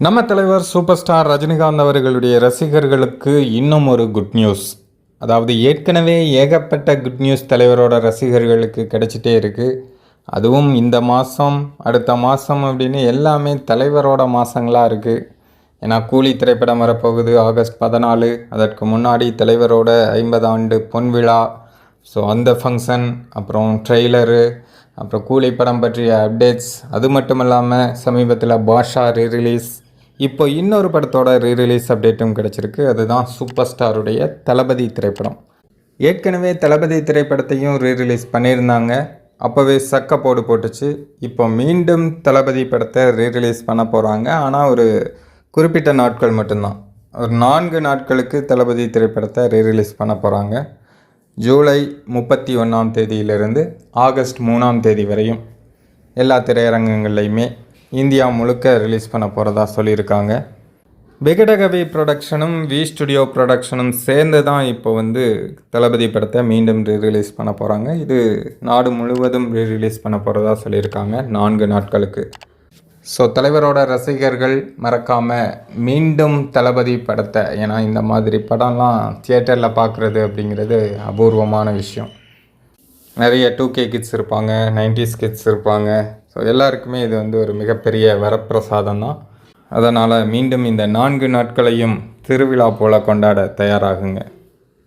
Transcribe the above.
நம்ம தலைவர் super star Rajinikanth அவர்களுடைய ரசிகர்களுக்கு இன்னும் ஒரு குட் நியூஸ் அதாவது ஏற்கனவே ஏகப்பட்ட குட் நியூஸ் தலைவரோட ரசிகர்களுக்கு கிடைச்சிட்டே இருக்குது அதுவும் இந்த மாதம் அடுத்த மாதம் அப்படின்னு எல்லாமே தலைவரோட மாதங்களாக இருக்குது ஏன்னா கூலி திரைப்படம் வரப்போகுது ஆகஸ்ட் பதினாலு. அதற்கு முன்னாடி தலைவரோட ஐம்பது ஆண்டு பொன் விழா. ஸோ அந்த ஃபங்க்ஷன் அப்புறம் ட்ரெய்லரு அப்புறம் கூலி படம் பற்றிய அப்டேட்ஸ் அது மட்டும் இல்லாமல் சமீபத்தில் பாஷா ரீரிலீஸ் இப்போ இன்னொரு படத்தோட ரீரிலீஸ் அப்டேட்டும் கிடச்சிருக்கு. அதுதான் சூப்பர் ஸ்டாருடைய தளபதி திரைப்படம். ஏற்கனவே தளபதி திரைப்படத்தையும் ரீரிலீஸ் பண்ணியிருந்தாங்க. அப்போவே சக்க போடு போட்டுச்சு. இப்போ மீண்டும் தளபதி படத்தை ரீரிலீஸ் பண்ண போகிறாங்க ஆனால் ஒரு குறிப்பிட்ட நாட்கள் மட்டும்தான். ஒரு நான்கு நாட்களுக்கு தளபதி திரைப்படத்தை ரீரிலீஸ் பண்ண போகிறாங்க ஜூலை முப்பத்தி ஒன்றாம் தேதியிலிருந்து ஆகஸ்ட் மூணாம் தேதி வரையும் எல்லா திரையரங்கங்கள்லையுமே இந்தியா முழுக்க ரிலீஸ் பண்ண போகிறதா சொல்லியிருக்காங்க. விகடகவி ப்ரொடக்ஷனும் வி ஸ்டுடியோ ப்ரொடக்ஷனும் சேர்ந்து தான் இப்போ வந்து தளபதி படத்தை மீண்டும் ரீரிலீஸ் பண்ண போகிறாங்க இது நாடு முழுவதும் ரீரிலீஸ் பண்ண போகிறதா சொல்லியிருக்காங்க நான்கு நாட்களுக்கு. ஸோ தலைவரோட ரசிகர்கள் மறக்காமல் மீண்டும் தளபதி படத்தை ஏன்னா இந்த மாதிரி படம்லாம் தியேட்டரில் பார்க்குறது அப்படிங்கிறது அபூர்வமான விஷயம். நிறைய டூ கே கிட்ஸ் இருப்பாங்க நைன்டிஸ் கிட்ஸ் இருப்பாங்க. ஸோ எல்லாருக்குமே இது வந்து ஒரு மிகப்பெரிய வரப்பிரசாதம் தான் அதனால் மீண்டும் இந்த நான்கு நாட்களையும் திருவிழா போல கொண்டாட தயாராகுங்க.